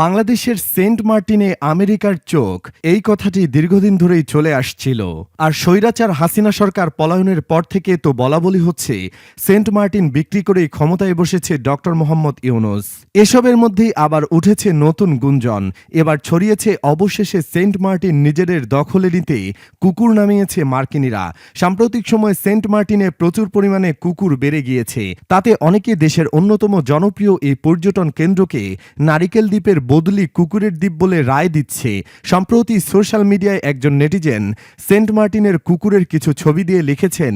বাংলাদেশের সেন্ট মার্টিনে আমেরিকার চোখ এই কথাটি দীর্ঘদিন ধরেই চলে আসছিল। আর স্বৈরাচার হাসিনা সরকার পলায়নের পর থেকে তো বলা বলি হচ্ছে, সেন্ট মার্টিন বিক্রি করেই ক্ষমতায় বসেছে ডক্টর মোহাম্মদ ইউনুস। এসবের মধ্যেই আবার উঠেছে নতুন গুঞ্জন। এবার ছড়িয়েছে অবশেষে সেন্ট মার্টিন নিজেদের দখলে নিতে কুকুর নামিয়েছে মার্কিনীরা। সাম্প্রতিক সময়ে সেন্ট মার্টিনে প্রচুর পরিমাণে কুকুর বেড়ে গিয়েছে। তাতে অনেকে দেশের অন্যতম জনপ্রিয় এই পর্যটন কেন্দ্রকে নারিকেল দ্বীপের বদলি কুকুরের দ্বীপ বলে রায় দিচ্ছে। সম্প্রতি সোশ্যাল মিডিয়ায় একজন নেটিজেন সেন্ট মার্টিনের কুকুরের কিছু ছবি দিয়ে লিখেছেন,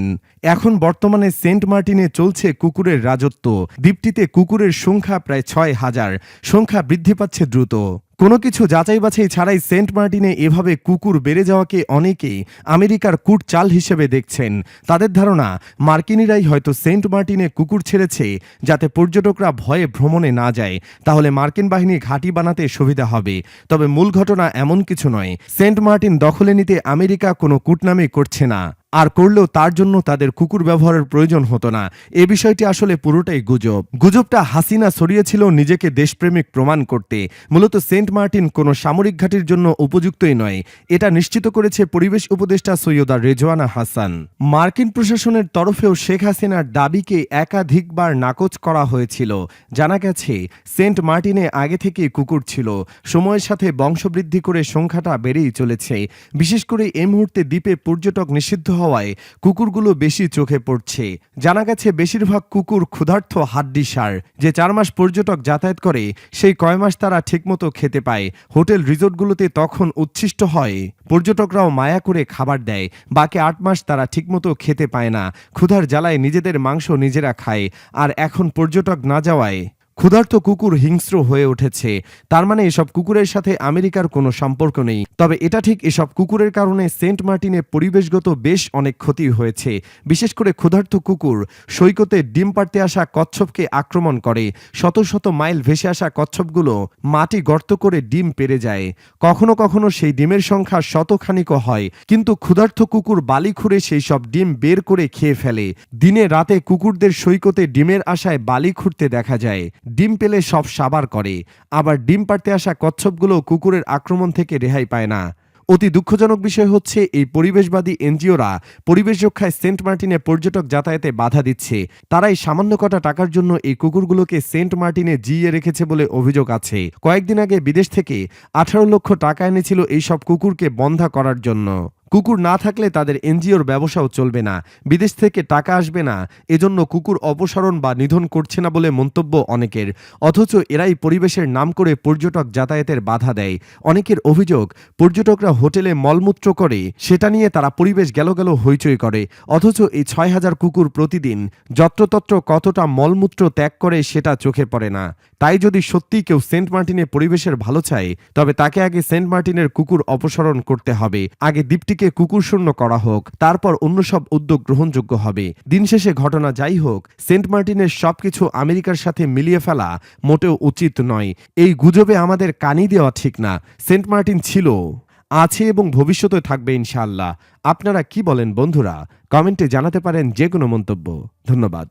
এখন বর্তমানে সেন্ট মার্টিনে চলছে কুকুরের রাজত্ব। দ্বীপটিতে কুকুরের সংখ্যা প্রায় ছয় হাজার। সংখ্যা বৃদ্ধি পাচ্ছে দ্রুত। কোনো কিছু যাচাই বাছাই ছাড়াই সেন্ট মার্টিনে এভাবে কুকুর বেড়ে যাওয়াকে অনেকেই আমেরিকার কুট চাল হিসেবে দেখছেন। তাদের ধারণা, মার্কিনিরাই হয়তো সেন্ট মার্টিনে কুকুর ছেড়েছে যাতে পর্যটকরা ভয়ে ভ্রমণে না যায়। তাহলে মার্কিন বাহিনী ঘাঁটি বানাতে সুবিধা হবে। তবে মূল ঘটনা এমন কিছু নয়, সেন্ট মার্টিন দখলে নিতে আমেরিকা কোনো কুটনামি করছে না। আর করলেও তার জন্য তাদের কুকুর ব্যবহারের প্রয়োজন হতো না। এ বিষয়টি আসলে পুরোটাই গুজব। গুজবটা হাসিনা ছড়িয়েছিল নিজেকে দেশপ্রেমিক প্রমাণ করতে। মূলত সেন্ট মার্টিন কোনো সামরিক ঘাঁটির জন্য উপযুক্তই নয়। এটা নিশ্চিত করেছে পরিবেশ উপদেষ্টা সৈয়দা রেজওয়ানা হাসান। মার্কিন প্রশাসনের তরফেও শেখ হাসিনার দাবিকে একাধিকবার নাকচ করা হয়েছিল। জানা গেছে, সেন্ট মার্টিনে আগে থেকে কুকুর ছিল। সময়ের সাথে বংশবৃদ্ধি করে সংখ্যাটা বেড়েই চলেছে। বিশেষ করে এই মুহূর্তে দ্বীপে পর্যটক নিষিদ্ধ হওয়ায় কুকুরগুলো বেশি চোখে পড়ছে। জানা গেছে, বেশিরভাগ কুকুর ক্ষুধার্থ হাড্ডি সার, যে চার মাস পর্যটক যাতায়াত করে, সেই কয় মাস তারা ঠিকমতো খেতে পায়। হোটেল রিসোর্টগুলোতে তখন উচ্ছিষ্ট হয়। পর্যটকরাও মায়া করে খাবার দেয়। বাকি আট মাস তারা ঠিকমতো খেতে পায় না। ক্ষুধার জ্বালায় নিজেদের মাংস নিজেরা খায়। আর এখন পর্যটক না যাওয়ায় ক্ষুধার্ত কুকুর হিংস্র হয়ে উঠেছে। তার মানে এসব কুকুরের সাথে আমেরিকার কোনো সম্পর্ক নেই। তবে এটা ঠিক এসব কুকুরের কারণে সেন্ট মার্টিনে পরিবেশগত বেশ অনেক ক্ষতি হয়েছে। বিশেষ করে ক্ষুধার্ত কুকুর সৈকতে ডিম পাড়তে আসা কচ্ছপকে আক্রমণ করে। শত শত মাইল ভেসে আসা কচ্ছপগুলো মাটি গর্ত করে ডিম পেরে যায়। কখনো কখনো সেই ডিমের সংখ্যা শতখানিকও হয়। কিন্তু ক্ষুধার্ত কুকুর বালি খুঁড়ে সেই সব ডিম বের করে খেয়ে ফেলে। দিনে রাতে কুকুরদের সৈকতে ডিমের আশায় বালি খুঁড়তে দেখা যায়। ডিম পেলে সব সাবার করে, আবার ডিম পাড়তে আসা কচ্ছপগুলো কুকুরের আক্রমণ থেকে রেহাই পায় না। অতি দুঃখজনক বিষয় হচ্ছে, এই পরিবেশবাদী এনজিওরা পরিবেশ রক্ষায় সেন্ট মার্টিনে পর্যটক যাতায়াতে বাধা দিচ্ছে। তারাই সামান্য কটা টাকার জন্য এই কুকুরগুলোকে সেন্ট মার্টিনে জিইয়ে রেখেছে বলে অভিযোগ আছে। কয়েকদিন আগে বিদেশ থেকে আঠারো লক্ষ টাকা এনেছিল এই সব কুকুরকে বন্ধা করার জন্য। কুকুর না থাকলে তাদের এনজিওর ব্যবসাও চলবে না, বিদেশ থেকে টাকা আসবে না, এজন্য কুকুর অপসারণ বা নিধন করছে না বলে মন্তব্য অনেকের। অথচ এরাই পরিবেশের নাম করে পর্যটক যাতায়াতের বাধা দেয়। অনেকের অভিযোগ, পর্যটকরা হোটেলে মলমূত্র করে, সেটা নিয়ে তারা পরিবেশ গেল গেল হইচই করে। অথচ এই ছয় হাজার কুকুর প্রতিদিন যত্রতত্র কতটা মলমূত্র ত্যাগ করে সেটা চোখে পড়ে না। তাই যদি সত্যিই কেউ সেন্ট মার্টিনে পরিবেশের ভালো চায়, তবে তাকে আগে সেন্ট মার্টিনের কুকুর অপসারণ করতে হবে। আগে দ্বীপটিকে কুকুর শূন্য করা হোক, তারপর অন্য সব উদ্যোগ গ্রহণযোগ্য হবে। দিন শেষে ঘটনা যাই হোক, সেন্ট মার্টিনের সবকিছু আমেরিকার সাথে মিলিয়ে ফেলা মোটেও উচিত নয়। এই গুজবে আমাদের কানি দেওয়া ঠিক না। সেন্ট মার্টিন ছিল, আছে এবং ভবিষ্যতে থাকবে ইনশাআল্লাহ। আপনারা কি বলেন বন্ধুরা? কমেন্টে জানাতে পারেন যে কোনো মন্তব্য। ধন্যবাদ।